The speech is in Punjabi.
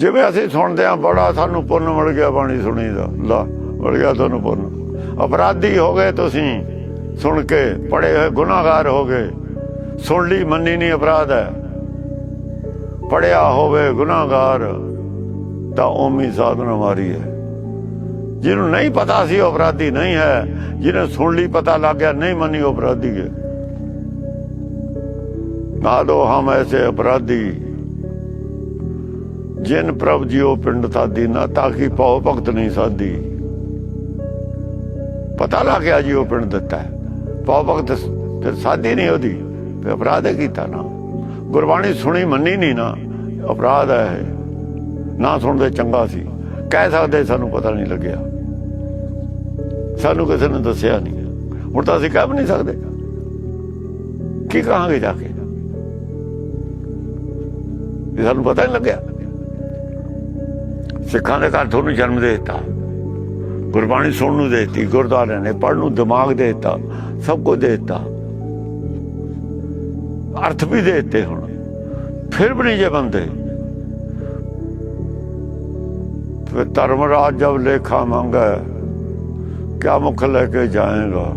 ਜਿਵੇਂ ਅਸੀਂ ਸੁਣਦੇ ਆ ਬੜਾ ਸਾਨੂੰ ਪੁੰਨ ਮਿਲ ਗਿਆ ਬਾਣੀ ਸੁਣੀ ਦਾ, ਲਾ, ਮਿਲ ਗਿਆ ਤੁਹਾਨੂੰ ਪੁੰਨ। ਅਪਰਾਧੀ ਹੋ ਗਏ ਤੁਸੀਂ, ਸੁਣ ਕੇ, ਪੜੇ ਹੋਏ ਗੁਨਾਹਗਾਰ ਹੋ ਗਏ। ਸੁਣ ਲਈ, ਮੰਨੀ ਨਹੀਂ ਅਪਰਾਧ ਹੈ। ਪੜਿਆ ਹੋਵੇ ਗੁਨਾਹਗਾਰ, ਤਾਂ ਉਮੀ ਸਾਧਨਾ ਮਾਰੀ ਹੈ। ਜਿਹਨੂੰ ਨਹੀਂ ਪਤਾ ਸੀ ਉਹ ਅਪਰਾਧੀ ਨਹੀਂ ਹੈ, ਜਿਹਨੇ ਸੁਣ ਲਈ, ਪਤਾ ਲੱਗ ਗਿਆ, ਨਹੀਂ ਮੰਨੀ, ਉਹ ਅਪਰਾਧੀ ਹੈ। ਨਾ ਦੋ ਹਮ ਐਸੇ ਅਪਰਾਧੀ। ਜਿਨ ਪ੍ਰਭ ਜਿਉ ਪਿੰਡ ਸਾਦੀ ਨਾ ਤਾਕੀ ਪਾਉ ਭਗਤ ਨਹੀਂ ਸਾਦੀ। ਪਤਾ ਲੱਗਿਆ ਜੀ ਉਹ ਪਿੰਡ ਦਿੱਤਾ ਹੈ। ਪਾਉ ਭਗਤ ਫਿਰ ਸਾਦੀ ਨਹੀਂ ਉਹਦੀ ਫਿਰ ਅਪਰਾਧ ਕੀਤਾ ਨਾ। ਗੁਰਬਾਣੀ ਸੁਣੀ ਮੰਨੀ ਨਹੀਂ ਨਾ, ਅਪਰਾਧ ਹੈ ਨਾ ਸੁਣਦੇ ਚੰਗਾ ਸੀ। ਕਹਿ ਸਕਦੇ ਸਾਨੂੰ ਪਤਾ ਨਹੀਂ ਲੱਗਿਆ। ਸਾਨੂੰ ਕਿਸੇ ਨੇ ਦੱਸਿਆ ਨਹੀਂ। ਹੁਣ ਤਾਂ ਅਸੀਂ ਕਹਿ ਵੀ ਨਹੀਂ ਸਕਦੇ। ਕੀ ਕਹਾਂਗੇ ਜਾ ਕੇ? ਸਾਨੂੰ ਪਤਾ ਨਹੀਂ ਲੱਗਿਆ। ਸਿੱਖਾਂ ਦੇ ਘਰ ਤੁਹਾਨੂੰ ਜਨਮ ਦੇ ਦਿੱਤਾ। ਗੁਰਬਾਣੀ ਸੁਣਨ ਨੂੰ ਦੇ ਦਿੱਤੀ, ਗੁਰਦੁਆਰਿਆਂ ਨੇ ਪੜ੍ਹਨ ਨੂੰ ਦਿਮਾਗ ਦੇ ਦਿੱਤਾ, ਸਭ ਕੁਝ ਦੇ ਦਿੱਤਾ। ਅਰਥ ਵੀ ਦੇ ਦਿੱਤੇ ਹੁਣ। ਫਿਰ ਵੀ ਨਹੀਂ ਜੇ ਬੰਦੇ। ਫਿਰ ਧਰਮਰਾਜ ਜਬ ਲੇਖਾ ਮੰਗਾ, ਕਿਆ ਮੁਖ ਲੈ ਕੇ ਜਾਏਗਾ?